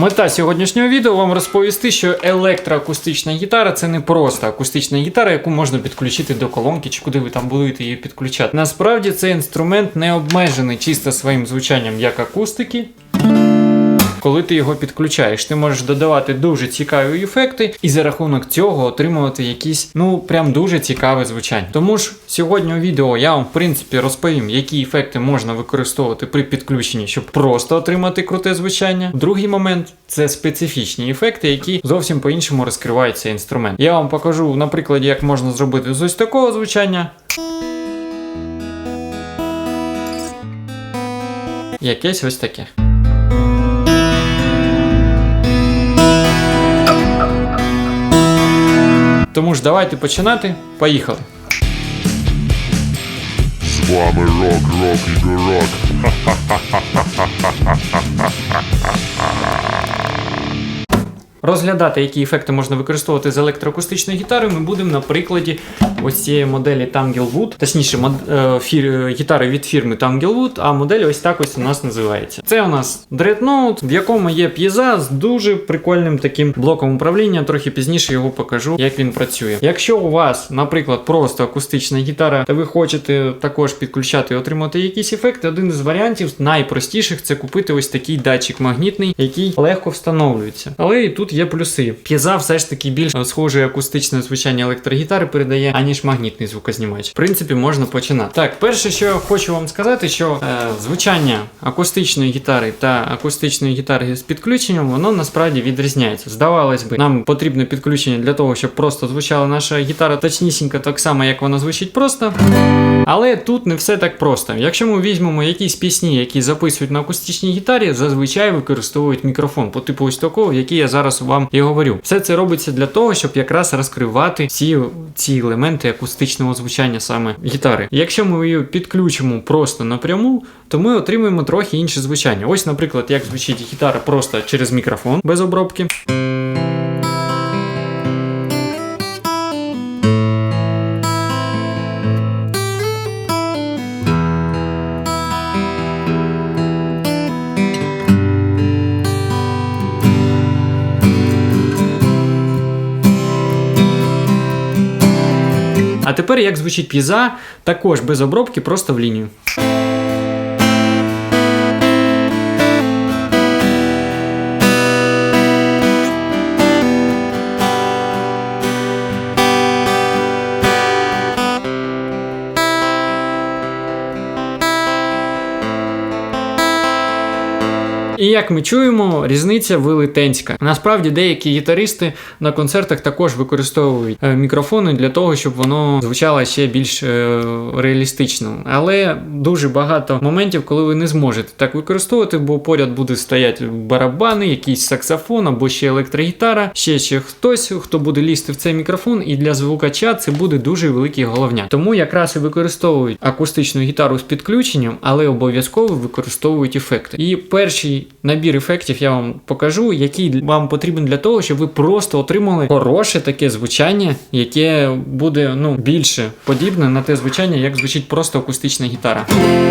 Мета сьогоднішнього відео вам розповісти, що електроакустична гітара це не просто акустична гітара, яку можна підключити до колонки чи куди ви там будете її підключати. Насправді цей інструмент не обмежений чисто своїм звучанням як акустики. Коли ти його підключаєш, ти можеш додавати дуже цікаві ефекти і за рахунок цього отримувати якісь, ну прям дуже цікаве звучання. Тому ж сьогодні у відео я вам в принципі розповім, які ефекти можна використовувати при підключенні, щоб просто отримати круте звучання. Другий момент це специфічні ефекти, які зовсім по-іншому розкривають цей інструмент. Я вам покажу на прикладі, як можна зробити з ось такого звучання. Якесь ось таке. Тому ж давайте починати. Поїхали. З вами рок, рок і дурак. Розглядати, які ефекти можна використовувати з електроакустичною гітарою, ми будемо на прикладі ось цієї моделі Tanglewood, точніше, мод, е, фір- е, гітари від фірми Tanglewood, а модель ось так ось у нас називається. Це у нас Dreadnought, в якому є п'єза з дуже прикольним таким блоком управління. Трохи пізніше його покажу, як він працює. Якщо у вас, наприклад, просто акустична гітара, та ви хочете також підключати і отримати якісь ефекти, один із варіантів найпростіших це купити ось такий датчик магнітний, який легко встановлюється. Але і тут є плюси. П'єза все ж таки більш схоже акустичне звучання електрогітари передає, аніж магнітний звукознімач. В принципі, можна починати. Так, перше, що я хочу вам сказати, що е, звучання акустичної гітари та акустичної гітари з підключенням, воно насправді відрізняється. Здавалось би, нам потрібне підключення для того, щоб просто звучала наша гітара точнісінько так само, як вона звучить просто. Але тут не все так просто. Якщо ми візьмемо якісь пісні, які записують на акустичній гітарі, зазвичай використовують мікрофон по типу ось такого, який я зараз вам і говорю. Все це робиться для того, щоб якраз розкривати всі ці елементи акустичного звучання саме гітари. Якщо ми її підключимо просто напряму, то ми отримуємо трохи інше звучання. Ось, наприклад, як звучить гітара просто через мікрофон без обробки. Тепер як звучить п'єза, також без обробки, просто в лінію. І як ми чуємо, різниця велетенська. Насправді деякі гітаристи на концертах також використовують е, мікрофони для того, щоб воно звучало ще більш е, реалістично. Але дуже багато моментів, коли ви не зможете так використовувати, бо поряд буде стояти барабани, якийсь саксофон або ще електрогітара, ще ще хтось, хто буде лізти в цей мікрофон, і для звукача це буде дуже великий головняк. Тому якраз і використовують акустичну гітару з підключенням, але обов'язково використовують ефекти. І перший набір ефектів я вам покажу, який вам потрібен для того, щоб ви просто отримали хороше таке звучання, яке буде ну більше подібне на те звучання, як звучить просто акустична гітара.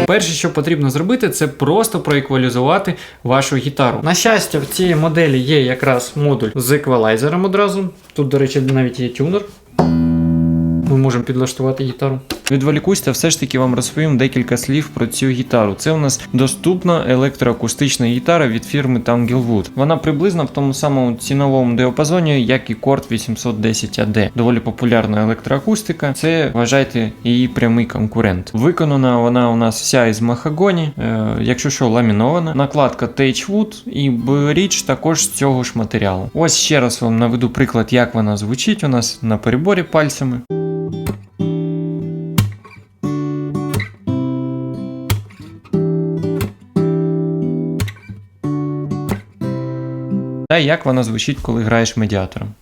Перше, що потрібно зробити, це просто проеквалізувати вашу гітару. На щастя, в цій моделі є якраз модуль з еквалайзером одразу. Тут, до речі, навіть є тюнер. Ми можемо підлаштувати гітару. Відволікусь та все ж таки вам розповім декілька слів про цю гітару. Це у нас доступна електроакустична гітара від фірми Tanglewood. Вона приблизно в тому самому ціновому діапазоні, як і Cord 810 AD. Доволі популярна електроакустика. Це вважайте її прямий конкурент. Виконана вона у нас вся із махагоні, е, якщо що ламінована. Накладка Tagewood і річ також з цього ж матеріалу. Ось ще раз вам наведу приклад, як вона звучить у нас на переборі пальцями. Та як вона звучить, коли граєш медіатором.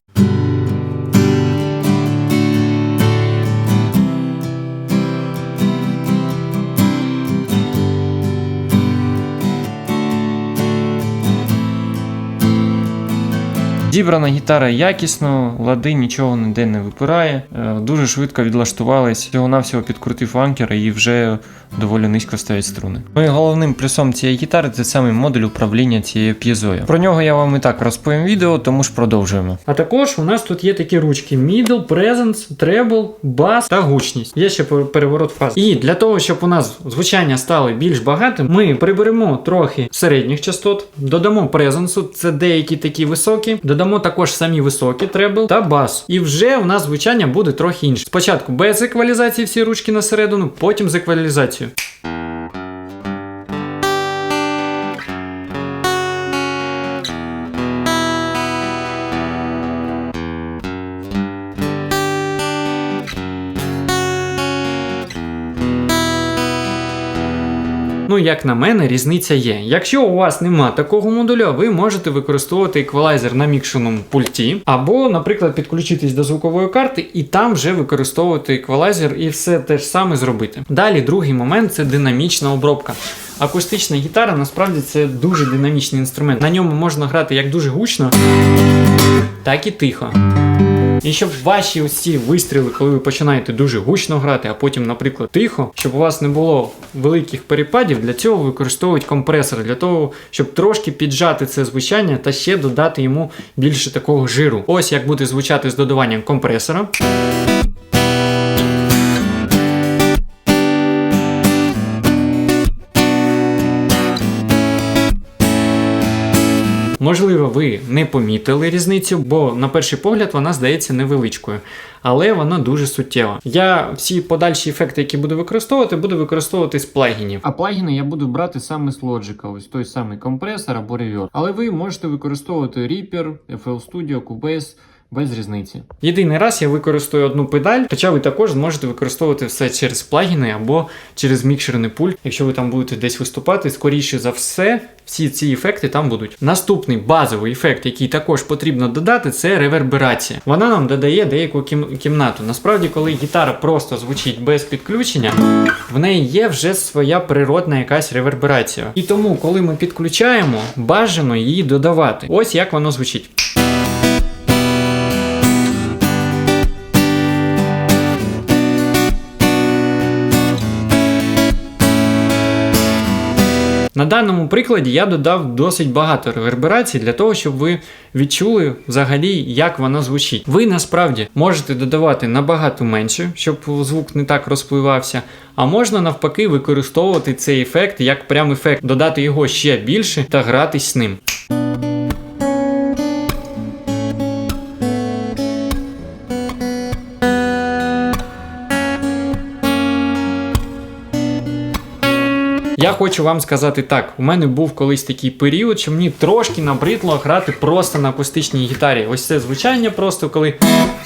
Зібрана гітара якісно, лади нічого ніде не випирає. Е, Дуже швидко відлаштувались. Всього-навсього підкрутив анкер і вже доволі низько стоять струни. Ну і головним плюсом цієї гітари це саме модуль управління цією п'єзою. Про нього я вам і так розповім відео, тому ж продовжуємо. А також у нас тут є такі ручки: middle, presence, treble, бас та гучність. Є ще переворот фаз. І для того, щоб у нас звучання стало більш багатим, ми приберемо трохи середніх частот, додамо презенсу, це деякі такі високі, додамо також самі високі требл та бас. І вже у нас звучання буде трохи інше. Спочатку без еквалізації всі ручки на середину, потім з еквалізацією. Ну, як на мене, різниця є. Якщо у вас нема такого модуля, ви можете використовувати еквалайзер на мікшеному пульті, або, наприклад, підключитись до звукової карти і там вже використовувати еквалайзер і все те ж саме зробити. Далі, другий момент це динамічна обробка. Акустична гітара насправді це дуже динамічний інструмент. На ньому можна грати як дуже гучно, так і тихо. І щоб ваші усі вистріли, коли ви починаєте дуже гучно грати, а потім, наприклад, тихо, щоб у вас не було великих перепадів, для цього використовують компресор, для того, щоб трошки піджати це звучання та ще додати йому більше такого жиру. Ось як буде звучати з додаванням компресора. Можливо, ви не помітили різницю, бо на перший погляд вона здається невеличкою, але вона дуже суттєва. Я всі подальші ефекти, які буду використовувати, буду використовувати з плагінів. А плагіни я буду брати саме з Logic, ось той самий компресор або ревер. Але ви можете використовувати Reaper, FL Studio, Cubase. Без різниці. Єдиний раз я використаю одну педаль, хоча ви також зможете використовувати все через плагіни або через мікшерний пульт. Якщо ви там будете десь виступати, скоріше за все, всі ці ефекти там будуть. Наступний базовий ефект, який також потрібно додати, це реверберація. Вона нам додає деяку кім- кімнату. Насправді, коли гітара просто звучить без підключення, в неї є вже своя природна якась реверберація. І тому, коли ми підключаємо, бажано її додавати. Ось як воно звучить. На даному прикладі я додав досить багато реверберацій для того, щоб ви відчули взагалі, як воно звучить. Ви насправді можете додавати набагато менше, щоб звук не так розпливався, а можна навпаки використовувати цей ефект як прям ефект, додати його ще більше та гратись з ним. Я хочу вам сказати так: у мене був колись такий період, що мені трошки набридло грати просто на акустичній гітарі. Ось це звучання, просто коли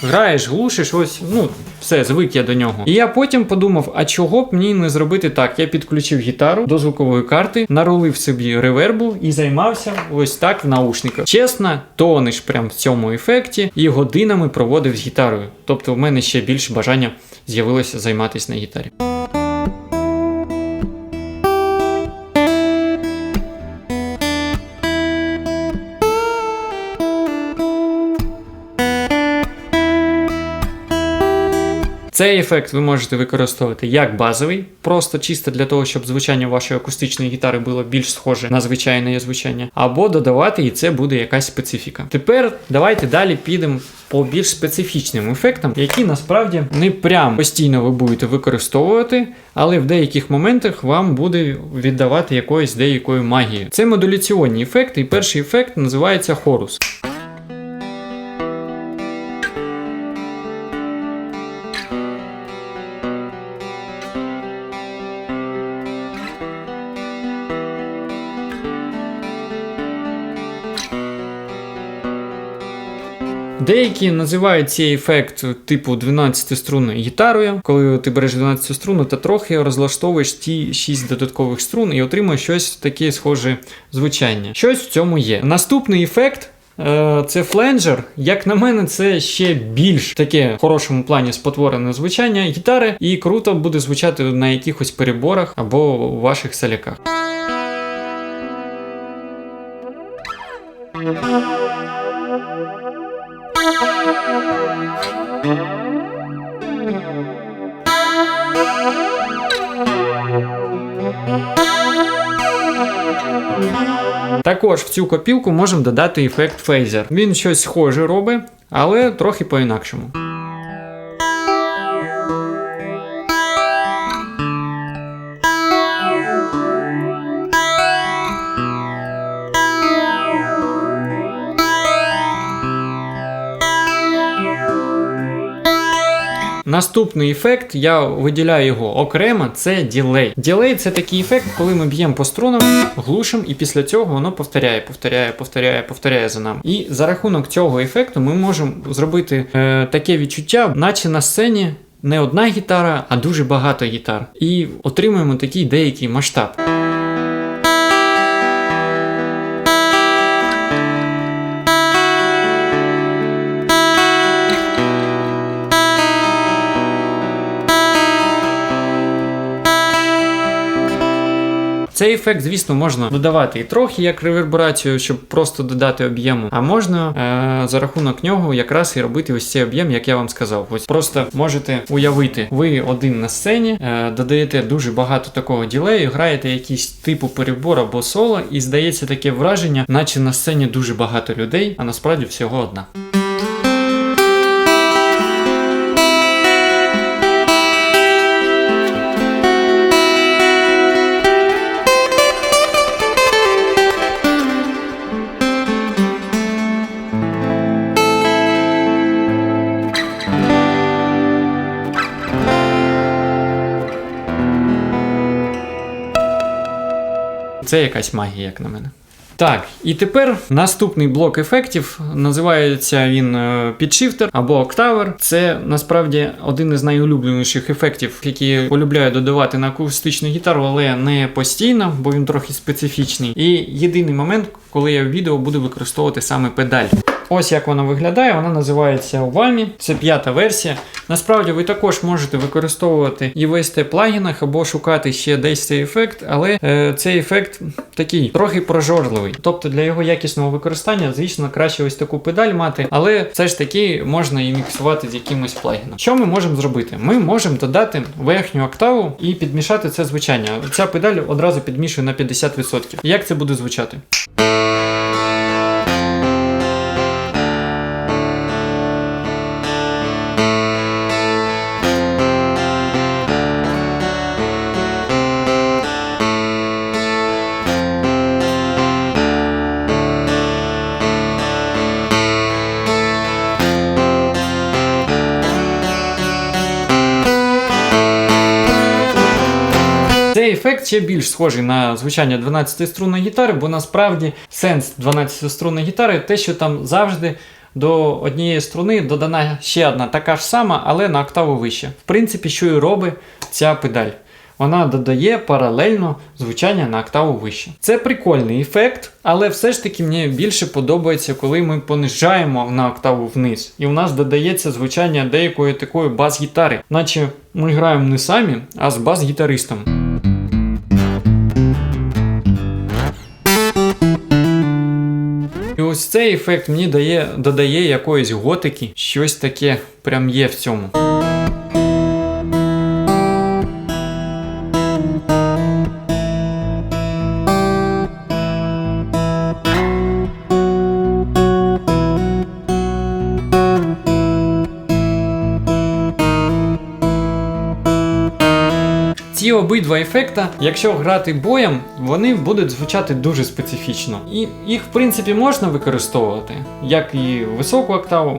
граєш, глушиш, ось ну все, звик я до нього. І я потім подумав, а чого б мені не зробити так? Я підключив гітару до звукової карти, нарулив собі ревербу і займався ось так в наушниках. Чесно, тонеш прям в цьому ефекті і годинами проводив з гітарою. Тобто в мене ще більше бажання з'явилося займатися на гітарі. Цей ефект ви можете використовувати як базовий, просто чисто для того, щоб звучання вашої акустичної гітари було більш схоже на звичайне звучання, або додавати, і це буде якась специфіка. Тепер давайте далі підемо по більш специфічним ефектам, які насправді не прям постійно ви будете використовувати, але в деяких моментах вам буде віддавати якоїсь деякої магії. Це модуляційні ефекти, і перший ефект називається хорус. Деякі називають цей ефект типу 12 струнною гітарою, коли ти береш 12 струну та трохи розлаштовуєш ті 6 додаткових струн і отримуєш щось таке схоже звучання. Щось в цьому є. Наступний ефект. е, Це фленджер, як на мене, це ще більш таке в хорошому плані спотворене звучання гітари, і круто буде звучати на якихось переборах або ваших соляках. Також в цю копілку можемо додати ефект фейзер. Він щось схоже робить, але трохи по-інакшому. Наступний ефект, я виділяю його окремо, це ділей. Ділей це такий ефект, коли ми б'ємо по струнам, глушимо, і після цього воно повторяє, повторяє, повторяє, повторяє за нами. І за рахунок цього ефекту ми можемо зробити е, таке відчуття, наче на сцені. Не одна гітара, а дуже багато гітар. І отримуємо такий деякий масштаб. Цей ефект, звісно, можна додавати і трохи як реверберацію, щоб просто додати об'єму. А можна е- за рахунок нього якраз і робити ось цей об'єм, як я вам сказав. Ось просто можете уявити, ви один на сцені, е- додаєте дуже багато такого ділею, граєте якийсь типу перебор або соло, і здається таке враження, наче на сцені дуже багато людей, а насправді всього одна. Це якась магія, як на мене. Так, і тепер наступний блок ефектів називається він підшифтер або октавер. Це насправді один із найулюбленіших ефектів, які полюбляю додавати на акустичну гітару, але не постійно, бо він трохи специфічний. І єдиний момент, коли я в відео буду використовувати саме педаль. Ось як вона виглядає, вона називається Wami, це п'ята версія. Насправді ви також можете використовувати і в ST плагінах або шукати ще десь цей ефект, але е, цей ефект такий трохи прожорливий. Тобто для його якісного використання, звісно, краще ось таку педаль мати, але все ж таки можна і міксувати з якимось плагіном. Що ми можемо зробити? Ми можемо додати верхню октаву і підмішати це звучання. Ця педаль одразу підмішує на 50%. Як це буде звучати? Ще більш схожий на звучання 12-струнної гітари, бо насправді сенс 12-струнної гітари те, що там завжди до однієї струни додана ще одна така ж сама, але на октаву вище. В принципі, що і робить ця педаль. Вона додає паралельно звучання на октаву вище. Це прикольний ефект, але все ж таки мені більше подобається, коли ми понижаємо на октаву вниз, і у нас додається звучання деякої такої бас-гітари, наче ми граємо не самі, а з бас-гітаристом. І ось цей ефект мені дає, додає якоїсь готики, щось таке прям є в цьому. Ці обидва ефекта, якщо грати боєм, вони будуть звучати дуже специфічно. І їх, в принципі, можна використовувати, як і високу октаву.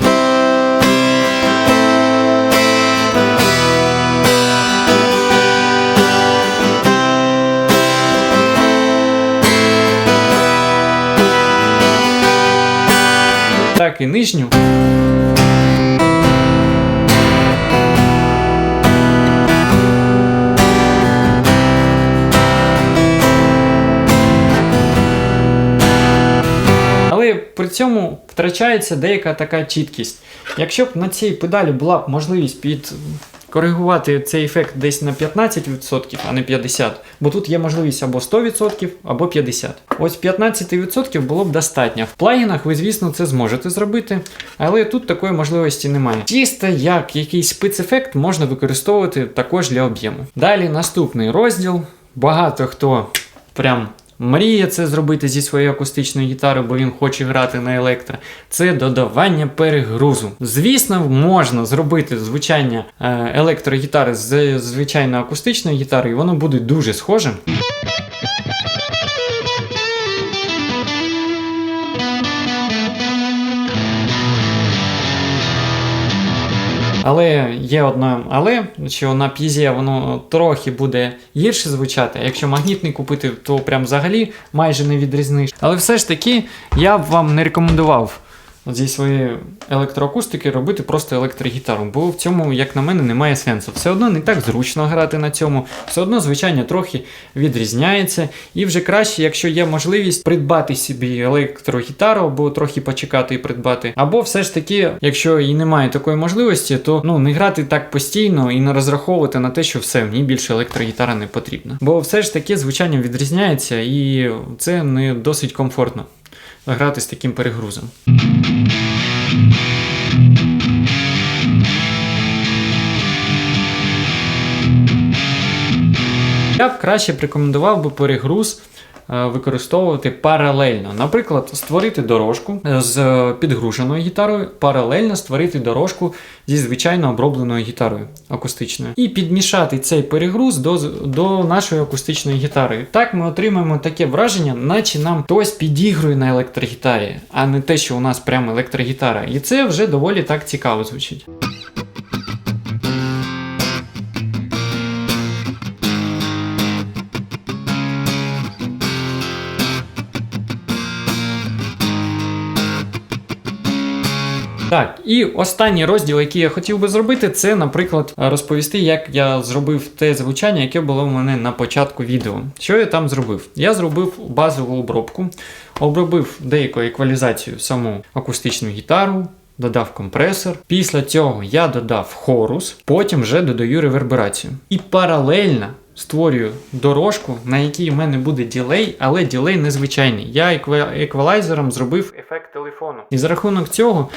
Так і нижню. Цьому втрачається деяка така чіткість. Якщо б на цій педалі була б можливість під коригувати цей ефект десь на 15%, а не 50%, бо тут є можливість або 100%, або 50%. Ось 15% було б достатньо. В плагінах ви, звісно, це зможете зробити, але тут такої можливості немає. Чисто як якийсь спецефект можна використовувати також для об'єму. Далі наступний розділ. Багато хто прям мріє це зробити зі своєю акустичною гітарою, бо він хоче грати на електро. Це додавання перегрузу. Звісно, можна зробити звучання е, електрогітари з звичайно акустичною гітарою, і воно буде дуже схожим. Але є одне але, що на п'єзі воно трохи буде гірше звучати. Якщо магнітний купити, то прям взагалі майже не відрізниш. Але все ж таки я б вам не рекомендував зі своєї електроакустики робити просто електрогітару, бо в цьому, як на мене, немає сенсу. Все одно не так зручно грати на цьому, все одно звичайно трохи відрізняється. І вже краще, якщо є можливість придбати собі електрогітару, або трохи почекати і придбати. Або все ж таки, якщо і немає такої можливості, то ну не грати так постійно і не розраховувати на те, що все, мені більше електрогітара не потрібна. Бо все ж таки звучання відрізняється, і це не досить комфортно грати з таким перегрузом. Я б краще б рекомендував би перегруз е, використовувати паралельно. Наприклад, створити дорожку з підгруженою гітарою, паралельно створити дорожку зі звичайно обробленою гітарою акустичною. І підмішати цей перегруз до, до нашої акустичної гітари. Так ми отримаємо таке враження, наче нам хтось підігрує на електрогітарі, а не те, що у нас прямо електрогітара. І це вже доволі так цікаво звучить. Так, і останній розділ, який я хотів би зробити, це, наприклад, розповісти, як я зробив те звучання, яке було в мене на початку відео. Що я там зробив? Я зробив базову обробку, обробив деяку еквалізацію саму акустичну гітару. Додав компресор. Після цього я додав хорус, потім вже додаю реверберацію. І паралельно створюю дорожку, на якій в мене буде ділей, але ділей незвичайний. Я еквалайзером зробив ефект телефону. І за рахунок цього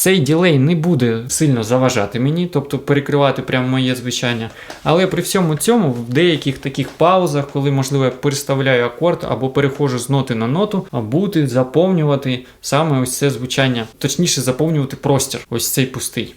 цей ділей не буде сильно заважати мені, тобто перекривати прямо моє звучання. Але при всьому цьому, в деяких таких паузах, коли, можливо, я переставляю акорд або переходжу з ноти на ноту, а буде заповнювати саме ось це звучання, точніше заповнювати простір, ось цей пустий.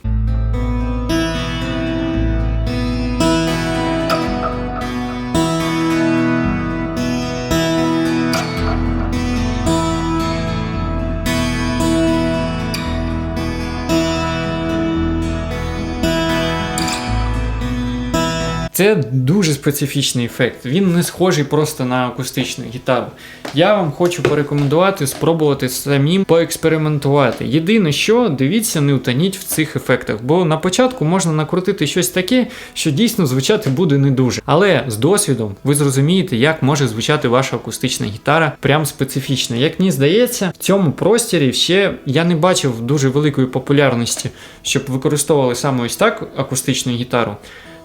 Це дуже специфічний ефект. Він не схожий просто на акустичну гітару. Я вам хочу порекомендувати спробувати самим поекспериментувати. Єдине, що дивіться, не утоніть в цих ефектах, бо на початку можна накрутити щось таке, що дійсно звучати буде не дуже. Але з досвідом ви зрозумієте, як може звучати ваша акустична гітара прям специфічно. Як мені здається, в цьому простірі ще я не бачив дуже великої популярності, щоб використовували саме ось так акустичну гітару.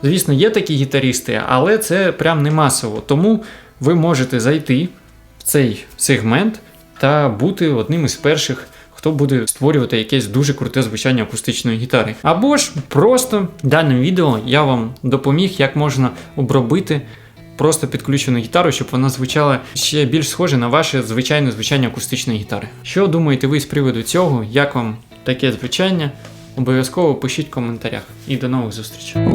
Звісно, є такі гітаристи, але це прям не масово. Тому ви можете зайти в цей сегмент та бути одним із перших, хто буде створювати якесь дуже круте звучання акустичної гітари. Або ж просто даним відео я вам допоміг, як можна обробити. Просто підключену гітару, щоб вона звучала ще більш схоже на ваше звичайне звучання акустичної гітари. Що думаєте ви з приводу цього? Як вам таке звучання? Обов'язково пишіть в коментарях. І до нових зустрічей.